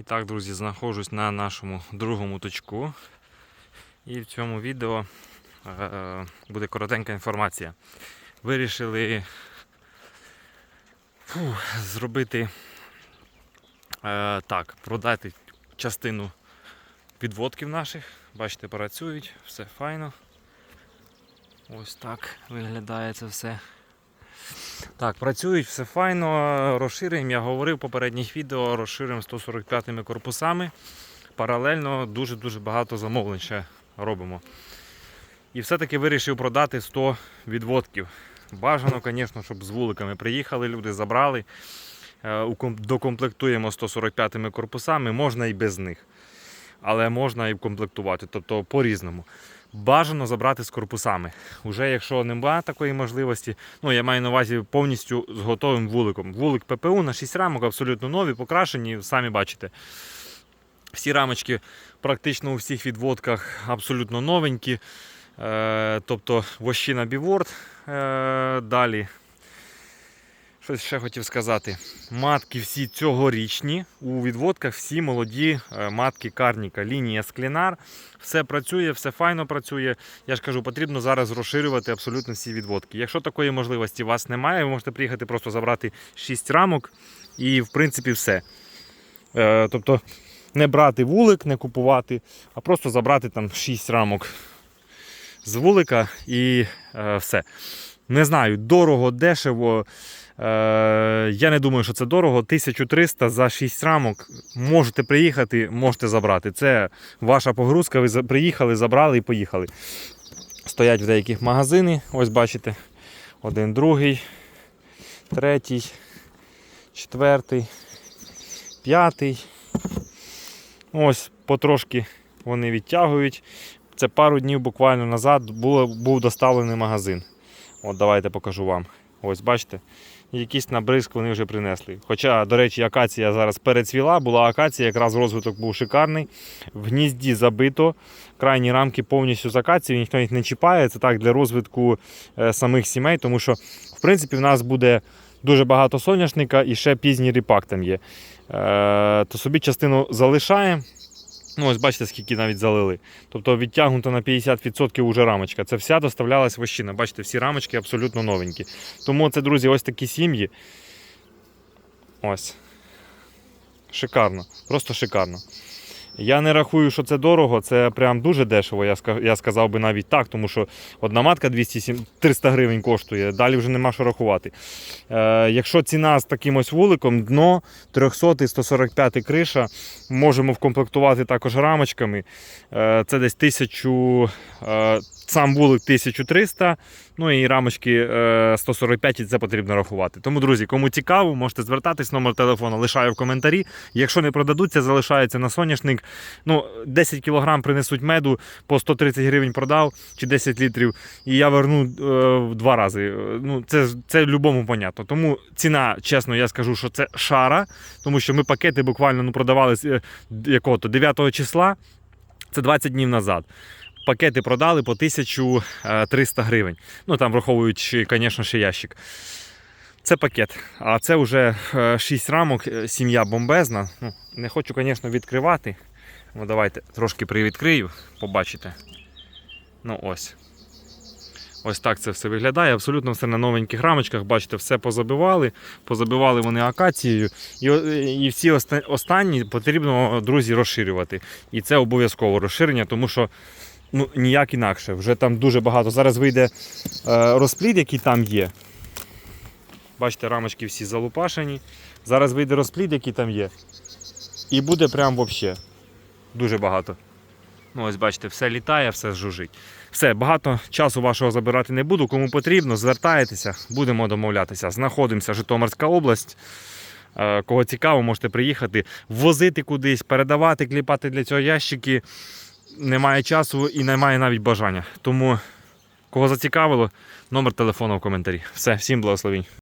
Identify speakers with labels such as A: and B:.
A: І так, друзі, знаходжусь на нашому другому точку. І в цьому відео е, буде коротенька інформація. Вирішили фу, зробити е, так, продати частину підводків наших. Бачите, працюють, все файно. Ось так виглядає це все. Так, працюють, все файно. Розширюємо, я говорив в попередніх відео, розширюємо 145 корпусами. Паралельно дуже-дуже багато замовлень ще робимо. І все-таки вирішив продати 100 відводків. Бажано, звісно, щоб з вуликами приїхали, люди забрали. Е, Докомплектуємо 145-ми корпусами, можна і без них. Але можна і комплектувати, тобто по-різному. Бажано забрати з корпусами. Уже якщо немає такої можливості, ну я маю на увазі повністю з готовим вуликом. Вулик ППУ на 6 рамок абсолютно нові, покрашені, самі бачите. Всі рамочки практично у всіх відводках абсолютно новенькі. Е, тобто вощина біворд. Е, далі. Щось ще хотів сказати. Матки всі цьогорічні. У відводках всі молоді е, матки карніка. Лінія склінар. Все працює, все файно працює. Я ж кажу, потрібно зараз розширювати абсолютно всі відводки. Якщо такої можливості у вас немає, ви можете приїхати просто забрати 6 рамок і, в принципі, все. Е, тобто не брати вулик, не купувати, а просто забрати там 6 рамок з вулика і е, все. Не знаю, дорого, дешево. Е, я не думаю, що це дорого. 1300 за 6 рамок. Можете приїхати, можете забрати. Це ваша погрузка. Ви приїхали, забрали і поїхали. Стоять в деяких магазини. Ось бачите. Один, другий, третій, четвертий, п'ятий. Ось потрошки вони відтягують. Це пару днів буквально назад був доставлений магазин. От давайте покажу вам. Ось бачите, якийсь набризк вони вже принесли. Хоча, до речі, акація зараз перецвіла, була акація, якраз розвиток був шикарний. В гнізді забито. Крайні рамки повністю з акації, ніхто їх не чіпає. Це так для розвитку е, самих сімей, тому що, в принципі, в нас буде дуже багато соняшника і ще пізній ріпак там є. Е, то собі частину залишаємо. Ну, ось бачите, скільки навіть залили. Тобто відтягнута на 50% уже рамочка. Це вся доставлялась вощина. Бачите, всі рамочки абсолютно новенькі. Тому це, друзі, ось такі сім'ї. Ось. Шикарно. Просто шикарно. Я не рахую, що це дорого, це прям дуже дешево. Я, я сказав би навіть так, тому що одна матка 207 300 гривень коштує, далі вже нема що рахувати. Е, якщо ціна з таким ось вуликом, дно 300 145 криша, можемо вкомплектувати також рамочками. Е, Це десь 1000, е, сам вулик 1300, ну і рамочки е, 145 і це потрібно рахувати. Тому, друзі, кому цікаво, можете звертатись, номер телефону лишаю в коментарі. Якщо не продадуться, залишається на соняшник. Ну, 10 кг принесуть меду, по 130 гривень продав чи 10 літрів, і я верну е, в два рази. Е, Ну, це, це любому понятно. Тому ціна, чесно, я скажу, що це шара, тому що ми пакети буквально ну, продавали е, якого-то 9 числа, це 20 днів назад. Пакети продали по 1300 гривень. Ну там враховуючи, звісно, ще ящик. Це пакет. А це вже 6 рамок, е, сім'я бомбезна. Ну, не хочу, звісно, відкривати. Ну, давайте трошки привідкрию, побачите. Ну ось. Ось так це все виглядає. Абсолютно все на новеньких рамочках. Бачите, все позабивали. Позабивали вони акацією. І, і всі останні потрібно, друзі, розширювати. І це обов'язково розширення, тому що ну, ніяк інакше. Вже там дуже багато. Зараз вийде е, розплід, який там є. Бачите, рамочки всі залупашені. Зараз вийде розплід, який там є. І буде прям взагалі дуже багато. Ну, ось бачите, все літає, все жужить. Все, багато часу вашого забирати не буду. Кому потрібно, звертайтеся, будемо домовлятися. Знаходимося Житомирська область. Е, Кого цікаво, можете приїхати, возити кудись, передавати, кліпати для цього ящики. Немає часу і немає навіть бажання. Тому, кого зацікавило, номер телефону в коментарі. Все, всім благословінь.